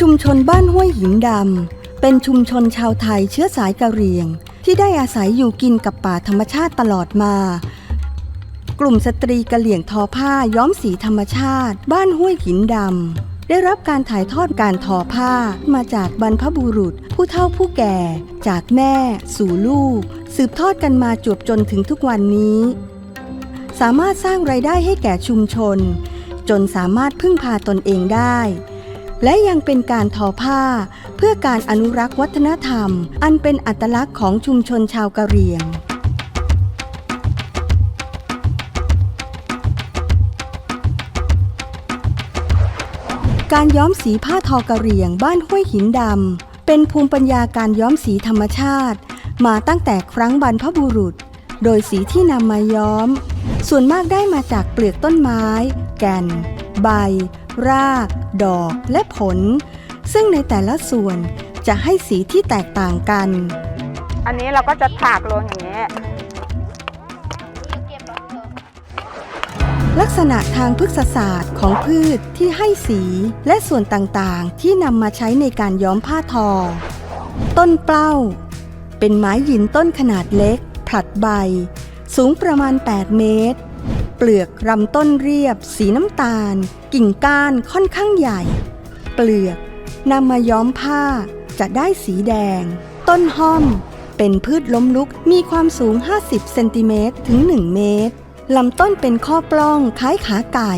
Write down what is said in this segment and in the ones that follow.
ชุมชนบ้านห้วยหินดำ เป็นชุมชนชาวไทยเชื้อสายกะเหรี่ยง ที่ได้อาศัยอยู่กินกับป่าธรรมชาติตลอดมา กลุ่มสตรีกะเหลี่ยงทอผ้าย้อมสีธรรมชาติ บ้านห้วยหินดำ ได้รับการถ่ายทอดการทอผ้ามาจากบรรพบุรุษ ผู้เฒ่าผู้แก่ จากแม่ สู่ลูก สืบทอดกันมาจวบจนถึงทุกวันนี้ สามารถสร้างไรายได้ให้แก่ชุมชน จนสามารถพึ่งพาตนเองได้ และยังเป็นการทอผ้า เพื่อการอนุรักษ์วัฒนธรรม อันเป็นอัตลักษณ์ของชุมชนชาวกะเหรี่ยงการย้อมสีผ้าทอกะเหรี่ยงบ้านห้วยหินดำ เป็นภูมิปัญญาการย้อมสีธรรมชาติ มาตั้งแต่ครั้งบรรพบุรุษ โดยสีที่นำมาย้อม ส่วนมากได้มาจากเปลือกต้นไม้ แก่น ใบ ราก ดอก และผล ซึ่งในแต่ละส่วนจะให้สีที่แตกต่างกัน อันนี้เราก็จะถากลงอย่างนี้ ลักษณะทางพฤกษศาสตร์ของพืชที่ให้สีและส่วนต่างๆ ที่นำมาใช้ในการย้อมผ้าทอ ต้นเปล้า เป็นไม้หยินต้นขนาดเล็ก ผลัดใบ สูงประมาณ 8 เมตร เปลือกลำต้นเรียบ สีน้ำตาล กิ่งก้านค่อนข้างใหญ่ เปลือกนำมาย้อมผ้าจะได้สีแดง ต้นห้อม เป็นพืชล้มลุกมีความสูง 50 เซนติเมตรถึง 1 เมตรลำต้นเป็นข้อปล้องคล้ายขาไก่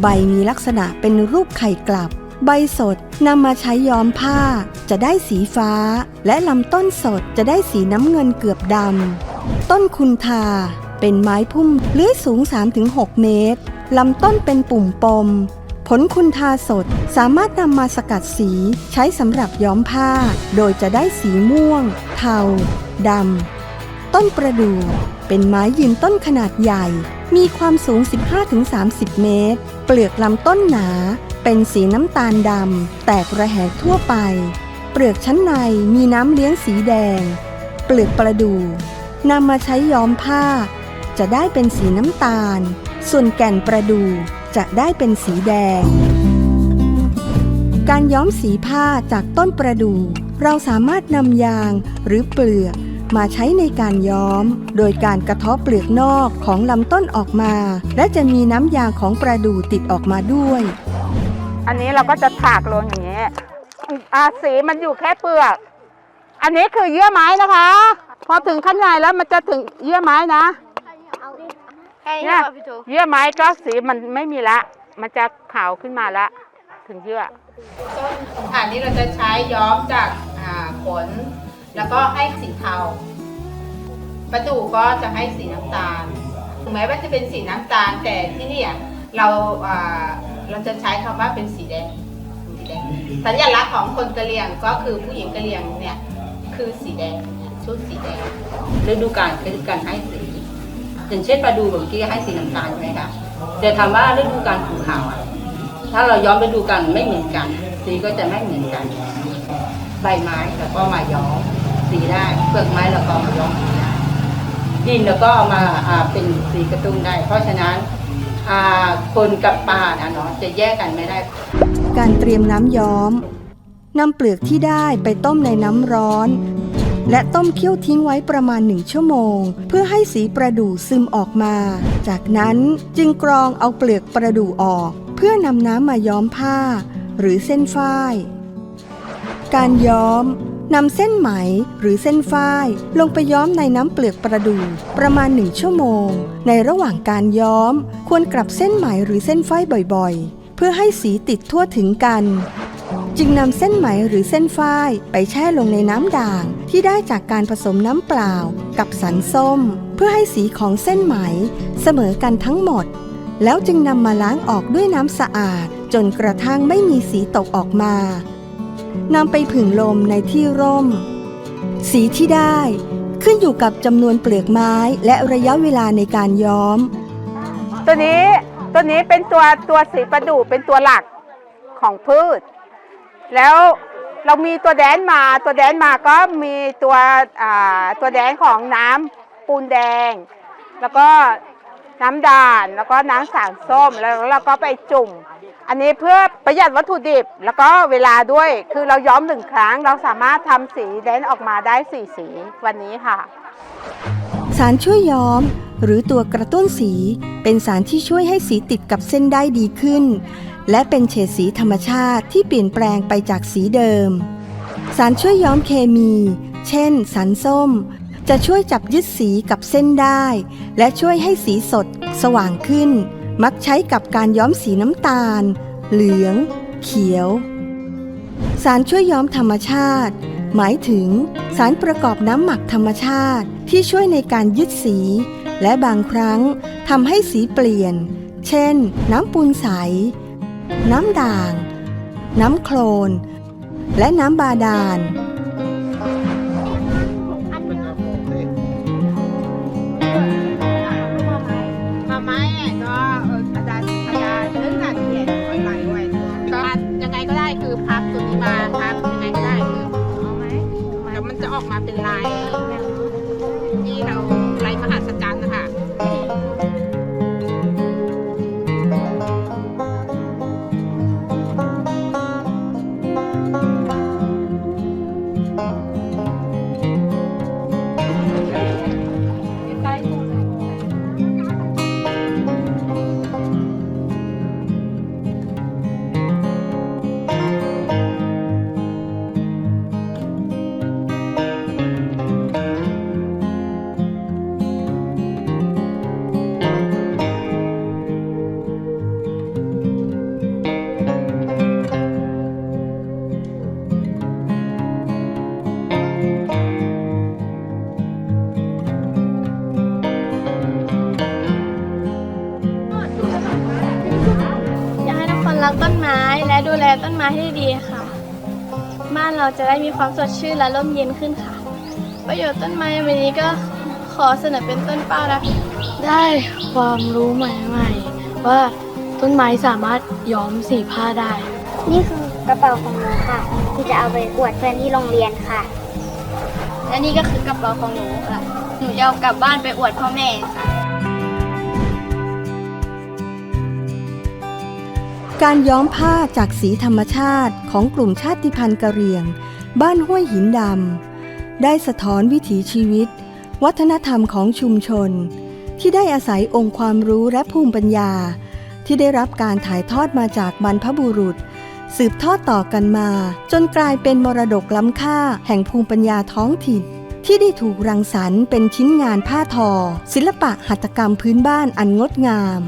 ใบมีลักษณะเป็นรูปไข่กลับ ใบสดนำมาใช้ย้อมผ้า จะได้สีฟ้า และลำต้นสดจะได้สีน้ำเงินเกือบดำต้นคุณทา เป็นไม้พุ่มเลื้อยสูง 3-6 เมตร ลำต้นเป็นปุ่มปม ผลคุณทาสดสามารถนำมาสกัดสีใช้สำหรับย้อมผ้า โดยจะได้สีม่วง เทาดำ ต้นประดู่เป็นไม้ยืนต้นขนาดใหญ่ มีความสูง 15-30 เมตร เปลือกลำต้นหนา เป็นสีน้ำตาลดำ แตกระแหงทั่วไป เปลือกชั้นในมีน้ำเลี้ยงสีแดง เปลือกประดู่นำมาใช้ย้อมผ้า จะได้เป็นสีน้ำตาล ส่วนแก่นประดู่จะได้เป็นสีแดง การย้อมสีผ้าจากต้นประดู่เราสามารถนำยางหรือเปลือกมาใช้ในการย้อม โดยการกระเทาะเปลือกนอกของลำต้นออกมา และจะมีน้ำยางของประดู่ติดออกมาด้วย อันนี้เราก็จะถากลงอย่างนี้อาสีมันอยู่แค่เปลือก อันนี้คือเยื่อไม้นะคะ พอถึงขั้นในแล้วมันจะถึงเยื่อไม้นะ เนี่นี้ยครับพี่ตูเยื่อไม้ก็สีมันไม่มีละ มันจะขาวขึ้นมาละ ถึงเยื่ออันนี้เราจะใช้ย้อมจากอ่าขนแล้วก็ให้สีเทาประดูก็จะให้สีน้ำตาลถึงแม้ว่าจะเป็นสีน้ำตาลแต่ที่เนี่ยเราอ่าเราจะใช้คำว่าเป็นสีแดงสีแดง สัญลักษณ์ของคนกะเหรี่ยงก็คือผู้หญิงกะเหรี่ยงเนี่ยคือสีแดงเนี่ยชุดสีแดงฤดูกาลคือการให้สี อย่างเช่นปลาดูเมื่อกี้ให้สีน้ำตาลใช่ไหมคะแต่ถามว่าฤดูกาลของขาวอะถ้าเราย้อมฤดูกาลไม่เหมือนกัน สีก็จะไม่เหมือนกัน ใบไม้แล้วก็มาย้อมสีได้เปลือกไม้แล้วก็มาย้อมสีได้ดินแล้วก็เอามาอ่าเป็นสีกระตุ้นได้ เพราะฉะนั้นอ่าคนกับปลานะเนาะจะแยกกันไม่ได้ การเตรียมน้ำย้อมนำเปลือกที่ได้ไปต้มในน้ำร้อน และต้มเคี่ยวทิ้งไว้ประมาณหนึ่งชั่วโมง เพื่อให้สีประดู่ซึมออกมา จากนั้นจึงกรองเอาเปลือกประดู่ออก เพื่อนำน้ำมาย้อมผ้า หรือเส้นฝ้าย การย้อมนำเส้นไหมหรือเส้นฝ้าย ลงไปย้อมในน้ำเปลือกประดู่ประมาณหนึ่งชั่วโมง ในระหว่างการย้อม ควรกลับเส้นไหมหรือเส้นฝ้ายบ่อยๆ เพื่อให้สีติดทั่วถึงกัน จึงนำเส้นไหมหรือเส้นฝ้ายไปแช่ลงในน้ำด่างที่ได้จากการผสมน้ำเปล่ากับสันส้ม เพื่อให้สีของเส้นไหมเสมอกันทั้งหมด แล้วจึงนำมาล้างออกด้วยน้ำสะอาด จนกระทั่งไม่มีสีตกออกมานำไปผึ่งลมในที่ร่ม สีที่ได้ขึ้นอยู่กับจำนวนเปลือกไม้และระยะเวลาในการย้อม ตัวนี้ตัวนี้เป็นตัวตัวสีประดู่เป็นตัวหลักของพืช แล้วเรามีตัวแดนมาตัวแดนมาก็มีตัวตัวแดนของน้ำปูนแดง แล้วก็น้ำด่านแล้วก็น้ำสารส้มแล้วเราก็ไปจุ่ม อันนี้เพื่อประหยัดวัตถุดิบแล้วก็เวลาด้วย คือเราย้อมหนึ่งครั้ง เราสามารถทำสีแดนออกมาได้สี่สีวันนี้ค่ะ สารช่วยย้อม หรือตัวกระตุ้นสี เป็นสารที่ช่วยให้สีติดกับเส้นได้ดีขึ้น และเป็นเฉดสีธรรมชาติที่เปลี่ยนแปลงไปจากสีเดิม สารช่วยย้อมเคมี เช่น สารส้ม จะช่วยจับยึดสีกับเส้นได้ และช่วยให้สีสด สว่างขึ้น มักใช้กับการย้อมสีน้ำตาล เหลือง เขียว สารช่วยย้อมธรรมชาติ หมายถึง สารประกอบน้ำหมักธรรมชาติที่ช่วยในการยึดสี และบางครั้งทำให้สีเปลี่ยน เช่น น้ำปูนใส น้ำด่าง น้ำโคลน และน้ำบาดาล ดูแลต้นไม้ให้ดีค่ะ บ้านเราจะได้มีความสดชื่นและร่มเย็นขึ้นค่ะ ประโยชน์ต้นไม้ในวันนี้ก็ขอเสนอเป็นต้นเป้านะคะได้ความรู้ใหม่ๆ ว่าต้นไม้สามารถย้อมสีผ้าได้ นี่คือกระเป๋าของหนูค่ะ ที่จะเอาไปอวดเพื่อนที่โรงเรียนค่ะ และนี่ก็คือกระเป๋าของหนูค่ะ หนูจะเอากลับบ้านไปอวดพ่อแม่ค่ะ การย้อมผ้าจากสีธรรมชาติของกลุ่มชาติพันธุ์กะเหรี่ยง บ้านห้วยหินดำ ได้สะท้อนวิถีชีวิต วัฒนธรรมของชุมชน ที่ได้อาศัยองค์ความรู้และภูมิปัญญา ที่ได้รับการถ่ายทอดมาจากบรรพบุรุษ สืบทอดต่อกันมา จนกลายเป็นมรดกล้ำค่าแห่งภูมิปัญญาท้องถิ่น ที่ได้ถูกรังสรรค์เป็นชิ้นงานผ้าทอ ศิลปะหัตถกรรมพื้นบ้านอันงดงาม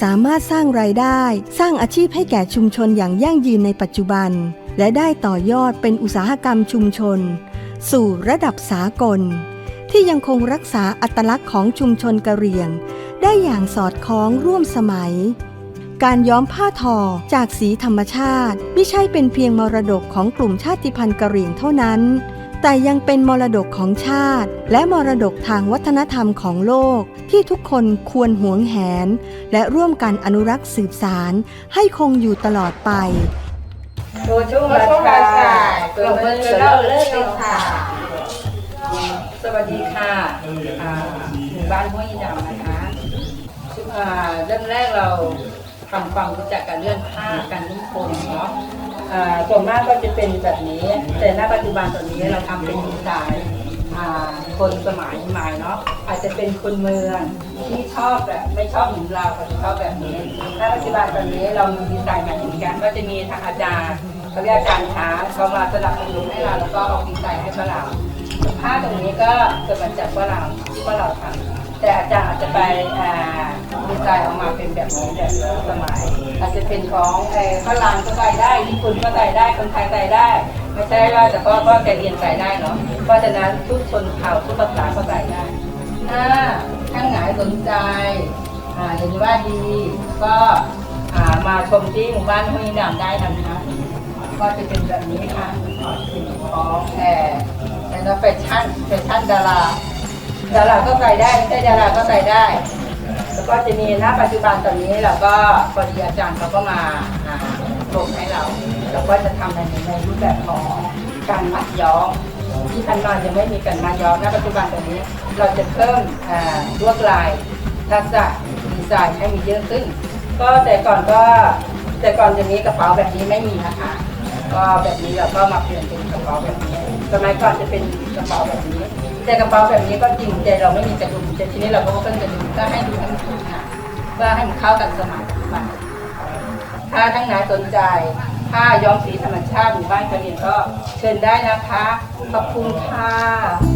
สามารถสร้างรายได้ สร้างอาชีพให้แก่ชุมชนอย่างยั่งยืนในปัจจุบัน และได้ต่อยอดเป็นอุตสาหกรรมชุมชน สู่ระดับสากล ที่ยังคงรักษาอัตลักษณ์ของชุมชนกะเหรี่ยง ได้อย่างสอดคล้องร่วมสมัย การย้อมผ้าทอจากสีธรรมชาติ ไม่ใช่เป็นเพียงมรดกของกลุ่มชาติพันธุ์กะเหรี่ยงเท่านั้น แต่ยังเป็นมรดกของชาติ และมรดกทางวัฒนธรรมของโลก ที่ทุกคนควรหวงแหน และร่วมกันอนุรักษ์สืบสารให้คงอยู่ตลอดไปโดยช่วงมาช่วงราราชาชาเปิเปิดดเผเผยยเล่าเล่าเลิเลิกกเลเลยยค่ะค่ะ สวัสดีค่ะอ่าหมู่บ้านห้วยดำนะคะอ่าเริ่มแรกเราทำความรู้จักกับเรื่องผ้าการนุ่งโคนเนาะอ่า ส่วนมากก็จะเป็นแบบนี้ แต่ณปัจจุบันตอนนี้เราทำเป็นดีไซน์คนสมัยใหม่เนาะอาจจะเป็นคนเมืองที่ชอบแบบไม่ชอบเหมือนเราเขาชอบแบบนี้ณปัจจุบันตอนนี้เรามีดีไซน์มาเหมือนกันก็จะมีทางอาจารย์เขาเรียกอาจารย์ช้าเขามาสนับสนุนให้เราแล้วก็ออกดีไซน์ให้พวกเราผ้าตรงนี้ก็เกิดมาจากว่าเราว่าเราทำแต่อาจารย์อาจจะไปดีไซน์ออกมาเป็นแบบนี้แบบสมัย อาจจะเป็นของเออฝรั่งก็ใส่ได้ญี่ปุ่นก็ใส่ได้คนไทยใส่ได้ ไม่ใช่ว่าเฉพาะว่าแกเรียนใส่ได้เนาะเพราะฉะนั้นทุกชนเผ่าทุกภาษาก็ใส่ได้ถ้าข้างไหนสนใจอ่าเห็นว่าดีก็อ่ามาชมที่หมู่บ้านห้วยดำได้นะคะก็จะเป็นแบบนี้ค่ะสิ่งของแอร์แล้วแฟชั่นแฟชั่นดาราดาราก็ใส่ได้ไม่ใช่ดาราก็ใส่ได้ แล้วก็จะมีณปัจจุบันตอนนี้เราก็พอดีอาจารย์เขาก็มาอ่าลงให้เรา เราก็จะทำในในรูปแบบของการมัดย้อมที่ทันมายังไม่มีการมัดย้อมณปัจจุบันตอนนี้ เราจะเพิ่มลวดลายทักษะดีไซน์ให้มีเยอะขึ้น ก็แต่ก่อนก็แต่ก่อนจะมีกระเป๋าแบบนี้ไม่มีนะคะก็แบบนี้เราก็มาเปลี่ยนเป็นกระเป๋าแบบนี้สมัยก่อนจะเป็นกระเป๋าแบบนี้ แต่กระเป๋าแบบนี้ก็จริงแต่เราไม่มีกระดุมแต่ทีนี้เราก็เพิ่งกระดุมก็ให้ดูให้มันถูกค่ะว่าให้มันเข้ากับสมัยปัจจุบันถ้าทั้งนายสนใจผ้าย้อมสีธรรมชาติหมู่บ้านกระเรียนก็เชิญได้นะคะขอบคุณค่ะ